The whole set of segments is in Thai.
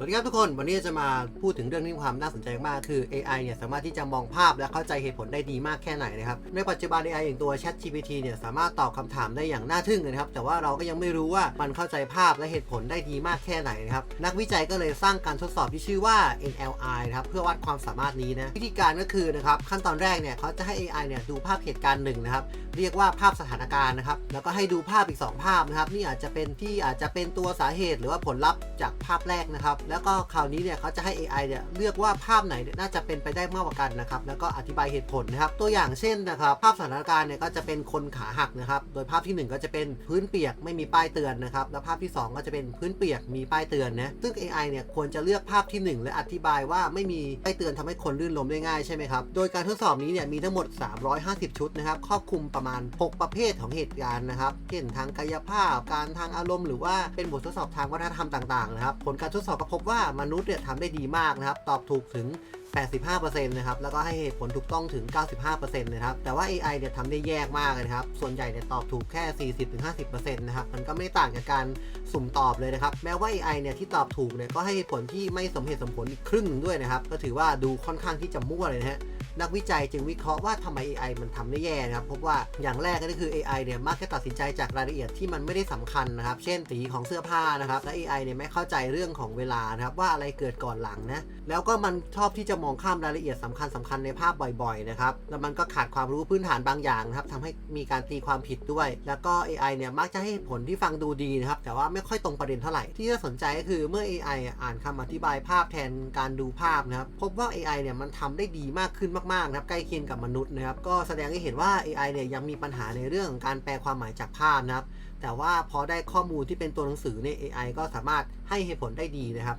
สวัสดีครับทุกคนวันนี้จะมาพูดถึงเรื่องที่มีความน่าสนใจมากคือ AI เนี่ยสามารถที่จะมองภาพและเข้าใจเหตุผลได้ดีมากแค่ไหนนะครับในปัจจุบัน AI อย่างตัว Chat GPT เนี่ยสามารถตอบคำถามได้อย่างน่าทึ่งเลยนะครับแต่ว่าเราก็ยังไม่รู้ว่ามันเข้าใจภาพและเหตุผลได้ดีมากแค่ไหนนะครับนักวิจัยก็เลยสร้างการทดสอบที่ชื่อว่า NLI นะครับเพื่อวัดความสามารถนี้นะวิธีการก็คือนะครับขั้นตอนแรกเนี่ยเขาจะให้ AI เนี่ยดูภาพเหตุการณ์หนึ่งนะครับเรียกว่าภาพสถานการณ์นะครับแล้วก็ให้ดูภาพอีก 2 ภาพนะครับนี่อาจจะเป็นที่อาจจะเป็นตัวสาเหตุหรือว่าผลลัพธ์จากภาพแรกนะครับแล้วก็คราวนี้เนี่ยเขาจะให้ AI เนี่ยเลือกว่าภาพไหนน่าจะเป็นไปได้มากกว่ากันนะครับแล้วก็อธิบายเหตุผลนะครับตัวอย่างเช่นนะครับภาพสถานการณ์เนี่ยก็จะเป็นคนขาหักนะครับโดยภาพทีหนึ่1 ก็จะเป็นพื้นเปียกไม่มีป้ายเตือนนะครับแล้วภาพที่ 2 ก็จะเป็นพื้นเปียกมีป้ายเตือนนะซึ่ง AI เนี่ยควรจะเลือกภาพที่ 1 และอธิบายว่าไม่มีป้ายเตือนทำให้คนลื่นล้มได้ง่ายใช่ไหมครับโดยการทดสอบนี้เนี่ยมีทั้งหมด 350 ชุดนะครับครอบคลุมประมาณ 6 ประเภทของเหตุการณ์นะครับเช่นทางกายภาพการทางอารมณ์หรือว่าเป็นบททดสอบทางวัฒนธรรมต่างๆนะครับผลการทดสอบก็พบว่ามนุษย์เนี่ยทำได้ดีมากนะครับ ตอบถูกถึง 85%นะครับ แล้วก็ให้เหตุผลถูกต้องถึง 95%นะครับ แต่ว่า AI เนี่ยทำได้แยกมากเลยนะครับ ส่วนใหญ่เนี่ยตอบถูกแค่ 40-50%นะครับ มันก็ไม่ต่างจากการสุ่มตอบเลยนะครับ แม้ว่า AI เนี่ยที่ตอบถูกเนี่ยก็ให้เหตุผลที่ไม่สมเหตุสมผลอีกครึ่งหนึ่งด้วยนะครับ ก็ถือว่าดูค่อนข้างที่จะมั่วเลยนะฮะ นักวิจัยจึงวิเคราะห์ว่าทำไม AI มันทำได้แย่นะครับพบว่าอย่างแรกก็คือ AI เนี่ยมักจะตัดสินใจจากรายละเอียดที่มันไม่ได้สำคัญนะครับ เช่นสีของเสื้อผ้านะครับและ AI เนี่ยไม่เข้าใจเรื่องของเวลานะครับว่าอะไรเกิดก่อนหลังนะแล้วก็มันชอบที่จะมองข้ามรายละเอียดสำคัญสำคัญในภาพบ่อยๆนะครับแล้วมันก็ขาดความรู้พื้นฐานบางอย่างนะครับทำให้มีการตีความผิดด้วย แล้วก็ AI เนี่ยมักจะให้ผลที่ฟังดูดีนะครับแต่ว่าไม่ค่อยตรงประเด็นเท่าไหร่ที่น่าสนใจก็คือเมื่อ AI อ่านคำอธิบายภาพแทนการดูภาพนะครับพบว่า AI เนี่ยมันทำได้ดีมากขึ้นมากๆนะครับใกล้เคียงกับมนุษย์นะครับก็แสดงให้เห็นว่า AI เนี่ยยังมีปัญหาในเรื่องของการแปลความหมายจากภาพนะครับแต่ว่าพอได้ข้อมูลที่เป็นตัวหนังสือเนี่ย AI ก็สามารถให้เหตุผลได้ดีนะครับ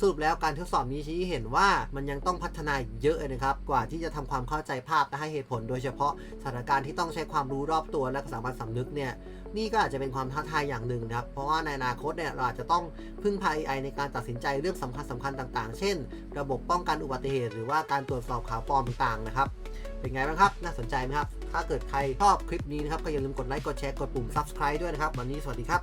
สรุปแล้วการทดสอบนี้ชี้เห็นว่ามันยังต้องพัฒนาเยอะเลยนะครับ กว่าที่จะทำความเข้าใจภาพและให้เหตุผล โดยเฉพาะสถานการณ์ที่ต้องใช้ความรู้รอบตัวและสามัญสำนึกเนี่ยนี่ก็อาจจะเป็นความท้าทายอย่างหนึ่งนะครับ เพราะว่าในอนาคตเนี่ยเราอาจจะต้องพึ่งพา AI ในการตัดสินใจเรื่องสำคัญสำคัญต่างๆ เช่น ระบบป้องกันอุบัติเหตุ หรือว่าการตรวจสอบข่าวปลอมต่างๆนะครับ เป็นไงบ้างครับ น่าสนใจไหมครับ ถ้าเกิดใครชอบคลิปนี้นะครับก็อย่าลืมกดไลค์ กดแชร์ กดปุ่ม subscribe ด้วยนะครับ วันนี้สวัสดีครับ